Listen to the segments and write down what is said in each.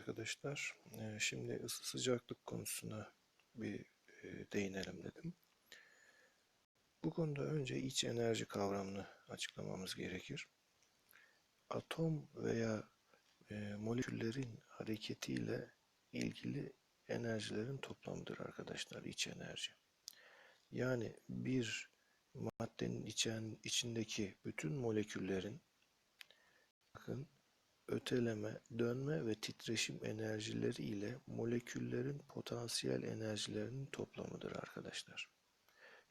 arkadaşlar. Ee, Şimdi ısı sıcaklık konusuna bir e, değinelim dedim. Bu konuda önce iç enerji kavramını açıklamamız gerekir. Atom veya e, moleküllerin hareketiyle ilgili enerjilerin toplamıdır arkadaşlar iç enerji. Yani bir maddenin içen, içindeki bütün moleküllerin bakın öteleme, dönme ve titreşim enerjileri ile moleküllerin potansiyel enerjilerinin toplamıdır arkadaşlar.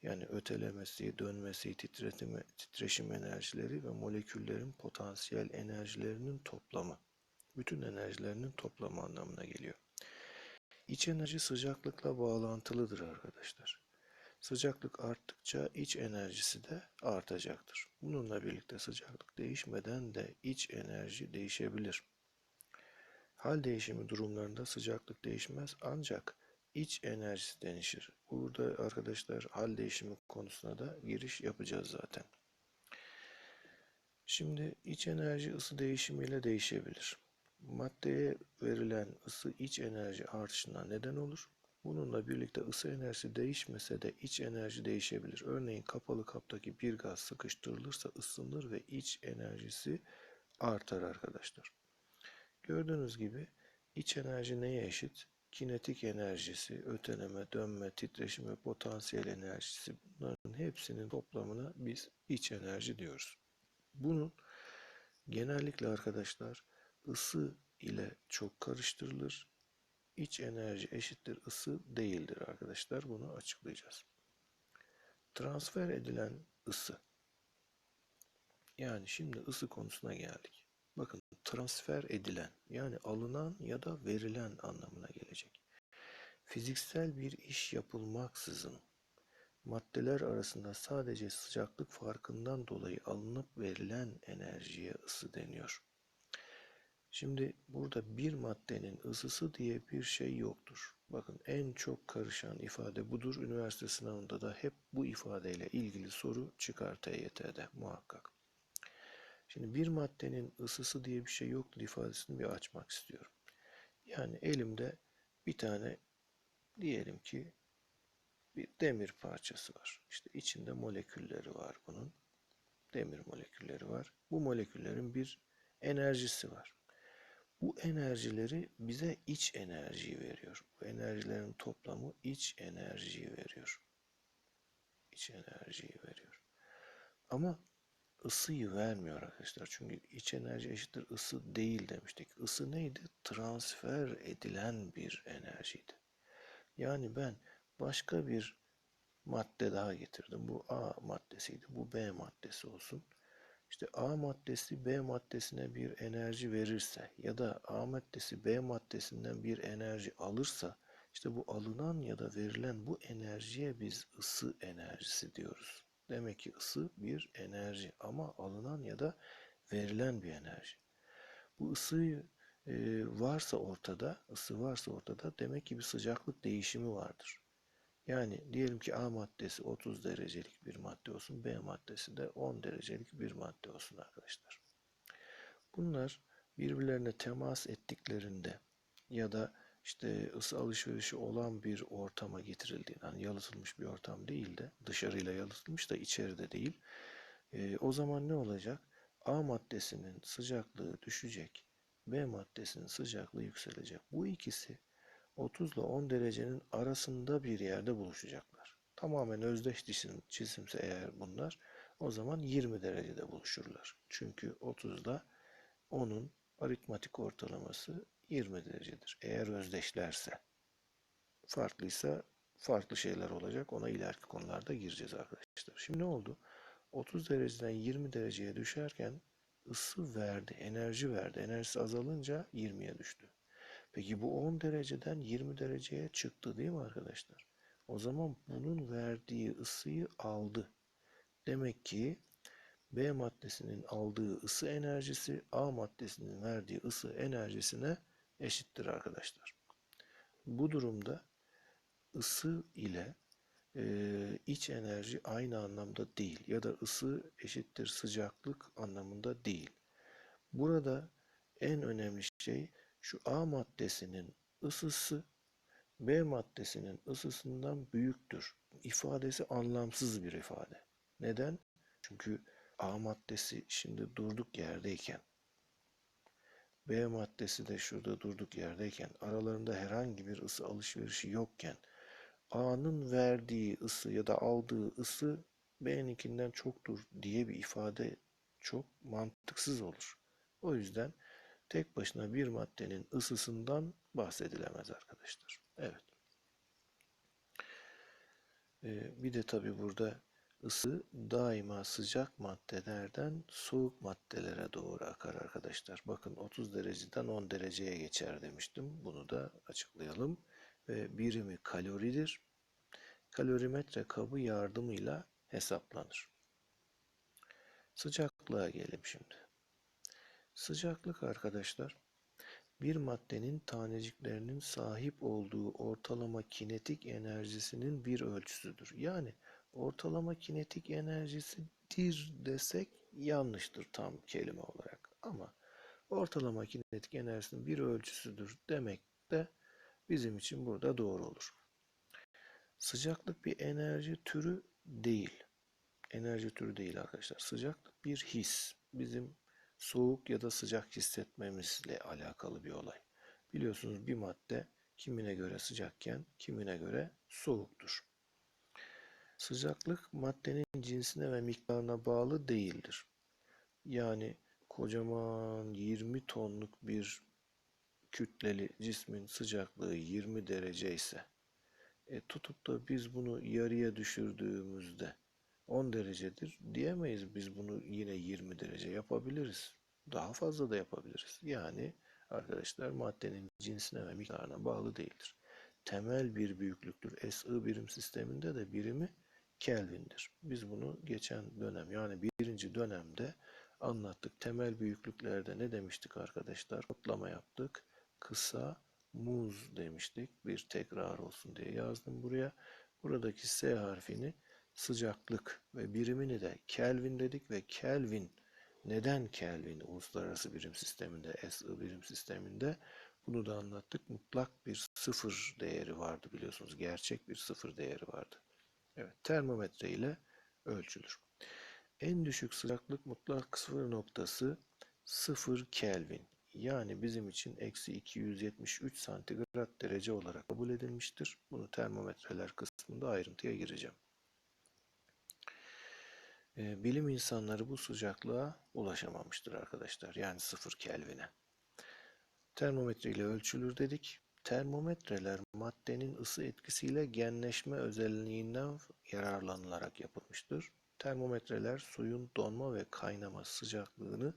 Yani ötelemesi, dönmesi, titretimi, titreşim enerjileri ve moleküllerin potansiyel enerjilerinin toplamı. Bütün enerjilerinin toplamı anlamına geliyor. İç enerji sıcaklıkla bağlantılıdır arkadaşlar. Sıcaklık arttıkça iç enerjisi de artacaktır. Bununla birlikte sıcaklık değişmeden de iç enerji değişebilir. Hal değişimi durumlarında sıcaklık değişmez ancak iç enerjisi değişir. Burada arkadaşlar hal değişimi konusuna da giriş yapacağız zaten. Şimdi iç enerji ısı değişimiyle değişebilir. Maddeye verilen ısı iç enerji artışına neden olur. Bununla birlikte ısı enerjisi değişmese de iç enerji değişebilir. Örneğin kapalı kaptaki bir gaz sıkıştırılırsa ısınır ve iç enerjisi artar arkadaşlar. Gördüğünüz gibi iç enerji neye eşit? Kinetik enerjisi, öteleme, dönme, titreşim ve potansiyel enerjisi bunların hepsinin toplamına biz iç enerji diyoruz. Bunun genellikle arkadaşlar ısı ile çok karıştırılır iç enerji eşittir ısı değildir arkadaşlar. Bunu açıklayacağız. Transfer edilen ısı. Yani şimdi ısı konusuna geldik. Bakın transfer edilen yani alınan ya da verilen anlamına gelecek. Fiziksel bir iş yapılmaksızın maddeler arasında sadece sıcaklık farkından dolayı alınıp verilen enerjiye ısı deniyor. Şimdi burada bir maddenin ısısı diye bir şey yoktur. Bakın en çok karışan ifade budur. Üniversite sınavında da hep bu ifadeyle ilgili soru çıkar TYT'de muhakkak. Şimdi bir maddenin ısısı diye bir şey yoktur ifadesini bir açmak istiyorum. Yani elimde bir tane diyelim ki bir demir parçası var. İşte içinde molekülleri var bunun. Demir molekülleri var. Bu moleküllerin bir enerjisi var. Bu enerjileri bize iç enerjiyi veriyor. Bu enerjilerin toplamı iç enerjiyi veriyor. İç enerjiyi veriyor. Ama ısıyı vermiyor arkadaşlar. Çünkü iç enerji eşittir ısı değil demiştik. Isı neydi? Transfer edilen bir enerjiydi. Yani ben başka bir madde daha getirdim. Bu A maddesiydi. Bu B maddesi olsun. İşte A maddesi B maddesine bir enerji verirse ya da A maddesi B maddesinden bir enerji alırsa işte bu alınan ya da verilen bu enerjiye biz ısı enerjisi diyoruz. Demek ki ısı bir enerji ama alınan ya da verilen bir enerji. Bu ısı e, varsa ortada, ısı varsa ortada demek ki bir sıcaklık değişimi vardır. Yani diyelim ki A maddesi 30 derecelik bir madde olsun, B maddesi de 10 derecelik bir madde olsun arkadaşlar. Bunlar birbirlerine temas ettiklerinde ya da işte ısı alışverişi olan bir ortama getirildiğinde, yani yalıtılmış bir ortam değil de dışarıyla yalıtılmış da içeride değil. E, o zaman ne olacak? A maddesinin sıcaklığı düşecek, B maddesinin sıcaklığı yükselecek. Bu ikisi 30 ile 10 derecenin arasında bir yerde buluşacaklar. Tamamen özdeş cisim, cisimse eğer bunlar o zaman 20 derecede buluşurlar. Çünkü 30 ile 10'un aritmatik ortalaması 20 derecedir. Eğer özdeşlerse. Farklıysa farklı şeyler olacak. Ona ileriki konularda gireceğiz arkadaşlar. Şimdi ne oldu? 30 dereceden 20 dereceye düşerken ısı verdi, enerji verdi. Enerjisi azalınca 20'ye düştü. Peki bu 10 dereceden 20 dereceye çıktı değil mi arkadaşlar? O zaman bunun verdiği ısıyı aldı. Demek ki B maddesinin aldığı ısı enerjisi A maddesinin verdiği ısı enerjisine eşittir arkadaşlar. Bu durumda ısı ile e, iç enerji aynı anlamda değil ya da ısı eşittir sıcaklık anlamında değil. Burada en önemli şey şu A maddesinin ısısı B maddesinin ısısından büyüktür. İfadesi anlamsız bir ifade. Neden? Çünkü A maddesi şimdi durduk yerdeyken B maddesi de şurada durduk yerdeyken aralarında herhangi bir ısı alışverişi yokken A'nın verdiği ısı ya da aldığı ısı B'ninkinden çoktur diye bir ifade çok mantıksız olur. O yüzden tek başına bir maddenin ısısından bahsedilemez arkadaşlar. Evet. Ee, bir de tabi burada ısı daima sıcak maddelerden soğuk maddelere doğru akar arkadaşlar. Bakın 30 dereceden 10 dereceye geçer demiştim. Bunu da açıklayalım. Ve birimi kaloridir. Kalorimetre kabı yardımıyla hesaplanır. Sıcaklığa gelelim şimdi. Sıcaklık arkadaşlar bir maddenin taneciklerinin sahip olduğu ortalama kinetik enerjisinin bir ölçüsüdür. Yani ortalama kinetik enerjisidir desek yanlıştır tam kelime olarak. Ama ortalama kinetik enerjisinin bir ölçüsüdür demek de bizim için burada doğru olur. Sıcaklık bir enerji türü değil. Enerji türü değil arkadaşlar. Sıcaklık bir his. Bizim soğuk ya da sıcak hissetmemizle alakalı bir olay. Biliyorsunuz bir madde kimine göre sıcakken kimine göre soğuktur. Sıcaklık maddenin cinsine ve miktarına bağlı değildir. Yani kocaman 20 tonluk bir kütleli cismin sıcaklığı 20 derece ise e, tutup da biz bunu yarıya düşürdüğümüzde 10 derecedir diyemeyiz. Biz bunu yine 20 derece yapabiliriz. Daha fazla da yapabiliriz. Yani arkadaşlar maddenin cinsine ve miktarına bağlı değildir. Temel bir büyüklüktür. SI birim sisteminde de birimi Kelvin'dir. Biz bunu geçen dönem yani birinci dönemde anlattık. Temel büyüklüklerde ne demiştik arkadaşlar? Kodlama yaptık. Kısa muz demiştik. Bir tekrar olsun diye yazdım buraya. Buradaki S harfini sıcaklık ve birimini de Kelvin dedik ve Kelvin neden Kelvin uluslararası birim sisteminde, SI birim sisteminde bunu da anlattık. Mutlak bir sıfır değeri vardı biliyorsunuz. Gerçek bir sıfır değeri vardı. Evet, termometre ile ölçülür. En düşük sıcaklık mutlak sıfır noktası 0 Kelvin. Yani bizim için eksi 273 santigrat derece olarak kabul edilmiştir. Bunu termometreler kısmında ayrıntıya gireceğim. Bilim insanları bu sıcaklığa ulaşamamıştır arkadaşlar. Yani 0 Kelvin'e. Termometre ile ölçülür dedik. Termometreler maddenin ısı etkisiyle genleşme özelliğinden yararlanılarak yapılmıştır. Termometreler suyun donma ve kaynama sıcaklığını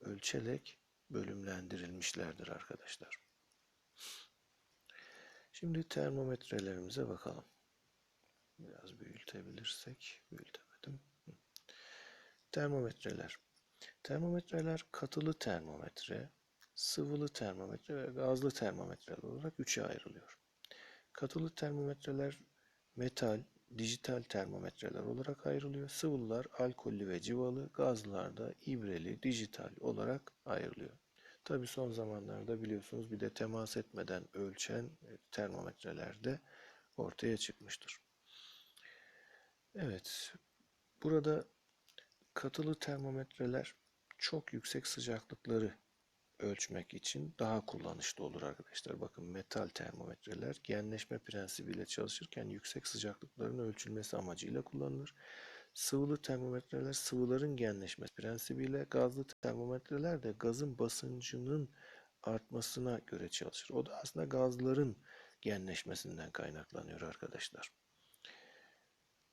ölçerek bölümlendirilmişlerdir arkadaşlar. Şimdi termometrelerimize bakalım. Biraz büyütebilirsek. Büyütemedim. Termometreler. Termometreler katılı termometre, sıvılı termometre ve gazlı termometreler olarak üçe ayrılıyor. Katılı termometreler metal, dijital termometreler olarak ayrılıyor. Sıvılar alkollü ve civalı, gazlılar da ibreli, dijital olarak ayrılıyor. Tabi son zamanlarda biliyorsunuz bir de temas etmeden ölçen termometreler de ortaya çıkmıştır. Evet, burada katılı termometreler çok yüksek sıcaklıkları ölçmek için daha kullanışlı olur arkadaşlar. Bakın metal termometreler genleşme prensibiyle çalışırken yüksek sıcaklıkların ölçülmesi amacıyla kullanılır. Sıvılı termometreler sıvıların genleşmesi prensibiyle, gazlı termometreler de gazın basıncının artmasına göre çalışır. O da aslında gazların genleşmesinden kaynaklanıyor arkadaşlar.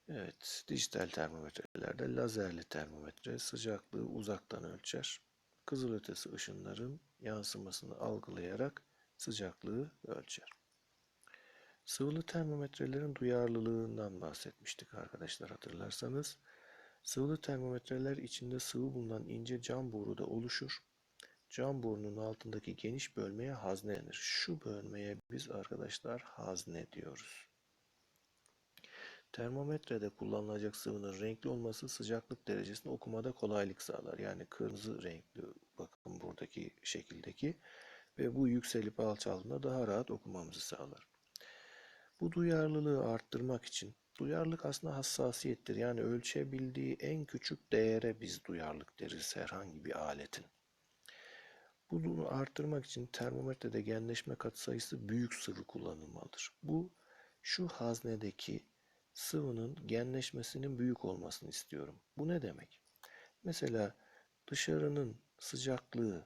Evet, dijital termometrelerde lazerli termometre sıcaklığı uzaktan ölçer kızılötesi ışınların yansımasını algılayarak sıcaklığı ölçer. Sıvılı termometrelerin duyarlılığından bahsetmiştik arkadaşlar hatırlarsanız. Sıvılı termometreler içinde sıvı bulunan ince cam boruda oluşur. Cam borunun altındaki geniş bölmeye hazne denir. Şu bölmeye biz arkadaşlar hazne diyoruz. Termometrede kullanılacak sıvının renkli olması sıcaklık derecesini okumada kolaylık sağlar. Yani kırmızı renkli bakın buradaki şekildeki ve bu yükselip alçaldığında daha rahat okumamızı sağlar. Bu duyarlılığı arttırmak için duyarlılık aslında hassasiyettir. Yani ölçebildiği en küçük değere biz duyarlılık deriz herhangi bir aletin. Bunu arttırmak için termometrede genleşme katsayısı büyük sıvı kullanılmalıdır. Bu şu haznedeki sıvının genleşmesinin büyük olmasını istiyorum. Bu ne demek? Mesela dışarının sıcaklığı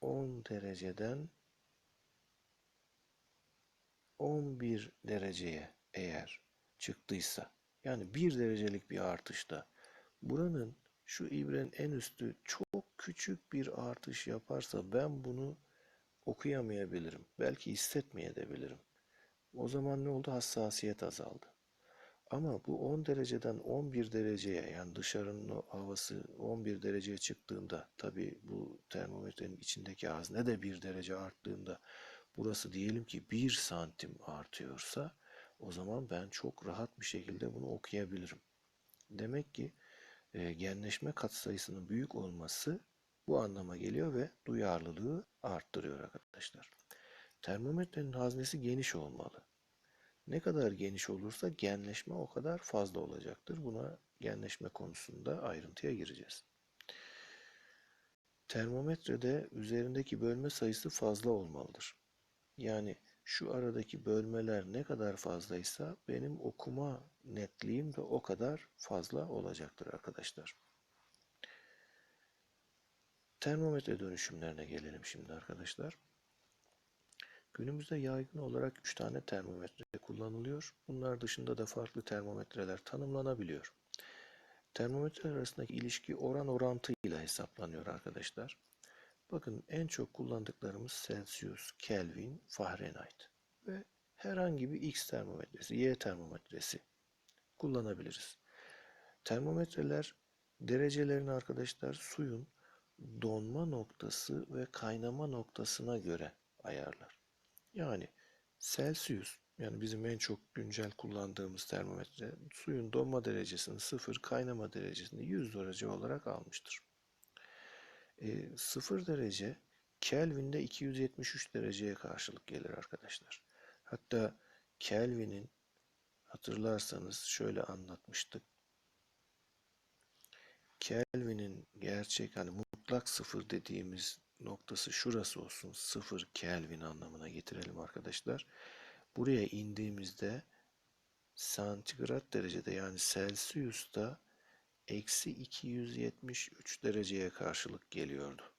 10 dereceden 11 dereceye eğer çıktıysa yani 1 derecelik bir artışta buranın şu ibrenin en üstü çok küçük bir artış yaparsa ben bunu okuyamayabilirim. Belki hissetmeyebilirim. O zaman ne oldu? Hassasiyet azaldı. Ama bu 10 dereceden 11 dereceye yani dışarının o havası 11 dereceye çıktığında tabi bu termometrenin içindeki hazne de 1 derece arttığında burası diyelim ki 1 santim artıyorsa o zaman ben çok rahat bir şekilde bunu okuyabilirim. Demek ki e, genleşme katsayısının büyük olması bu anlama geliyor ve duyarlılığı arttırıyor arkadaşlar. Termometrenin haznesi geniş olmalı. Ne kadar geniş olursa genleşme o kadar fazla olacaktır. Buna genleşme konusunda ayrıntıya gireceğiz. Termometrede üzerindeki bölme sayısı fazla olmalıdır. Yani şu aradaki bölmeler ne kadar fazlaysa benim okuma netliğim de o kadar fazla olacaktır arkadaşlar. Termometre dönüşümlerine gelelim şimdi arkadaşlar. Günümüzde yaygın olarak 3 tane termometre kullanılıyor. Bunlar dışında da farklı termometreler tanımlanabiliyor. Termometre arasındaki ilişki oran orantıyla hesaplanıyor arkadaşlar. Bakın en çok kullandıklarımız Celsius, Kelvin, Fahrenheit ve herhangi bir X termometresi, Y termometresi kullanabiliriz. Termometreler derecelerini arkadaşlar suyun donma noktası ve kaynama noktasına göre ayarlar. Yani Celsius yani bizim en çok güncel kullandığımız termometre suyun donma derecesini 0, kaynama derecesini 100 derece olarak almıştır. E, 0 derece Kelvin'de 273 dereceye karşılık gelir arkadaşlar. Hatta Kelvin'in hatırlarsanız şöyle anlatmıştık. Kelvin'in gerçek hani mutlak sıfır dediğimiz noktası şurası olsun. Sıfır Kelvin anlamına getirelim arkadaşlar. Buraya indiğimizde santigrat derecede yani Celsius'ta eksi 273 dereceye karşılık geliyordu.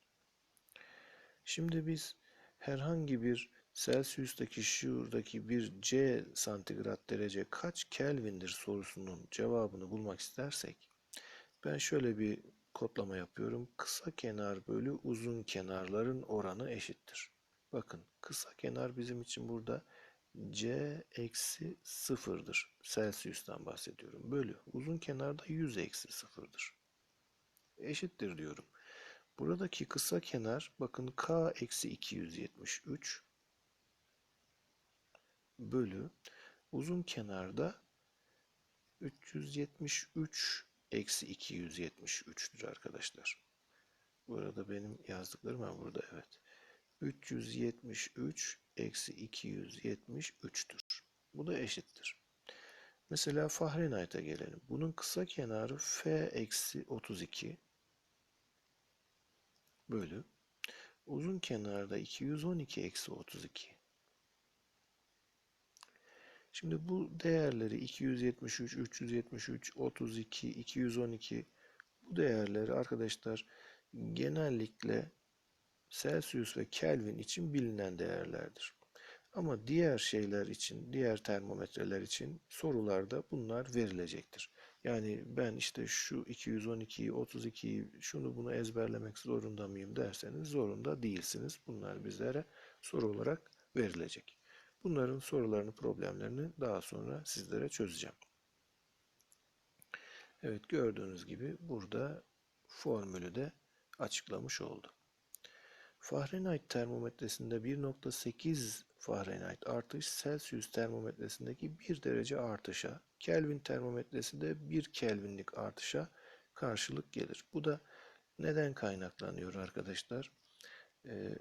Şimdi biz herhangi bir Celsius'taki şuradaki bir C santigrat derece kaç Kelvin'dir sorusunun cevabını bulmak istersek ben şöyle bir kodlama yapıyorum. Kısa kenar bölü uzun kenarların oranı eşittir. Bakın kısa kenar bizim için burada C eksi sıfırdır. Celsius'tan bahsediyorum. Bölü uzun kenarda 100 eksi sıfırdır. Eşittir diyorum. Buradaki kısa kenar bakın K eksi 273 bölü uzun kenarda 373 eksi 273'tür arkadaşlar. Bu arada benim yazdıklarım var burada evet. 373 eksi 273'tür. Bu da eşittir. Mesela Fahrenheit'a gelelim. Bunun kısa kenarı F eksi 32 bölü uzun kenarda 212 eksi 32. Şimdi bu değerleri 273, 373, 32, 212 bu değerleri arkadaşlar genellikle Celsius ve Kelvin için bilinen değerlerdir. Ama diğer şeyler için, diğer termometreler için sorularda bunlar verilecektir. Yani ben işte şu 212'yi, 32'yi, şunu bunu ezberlemek zorunda mıyım derseniz zorunda değilsiniz. Bunlar bizlere soru olarak verilecek. Bunların sorularını, problemlerini daha sonra sizlere çözeceğim. Evet gördüğünüz gibi burada formülü de açıklamış oldu. Fahrenheit termometresinde 1.8 Fahrenheit artış Celsius termometresindeki 1 derece artışa, Kelvin termometresinde 1 Kelvinlik artışa karşılık gelir. Bu da neden kaynaklanıyor arkadaşlar? Ee,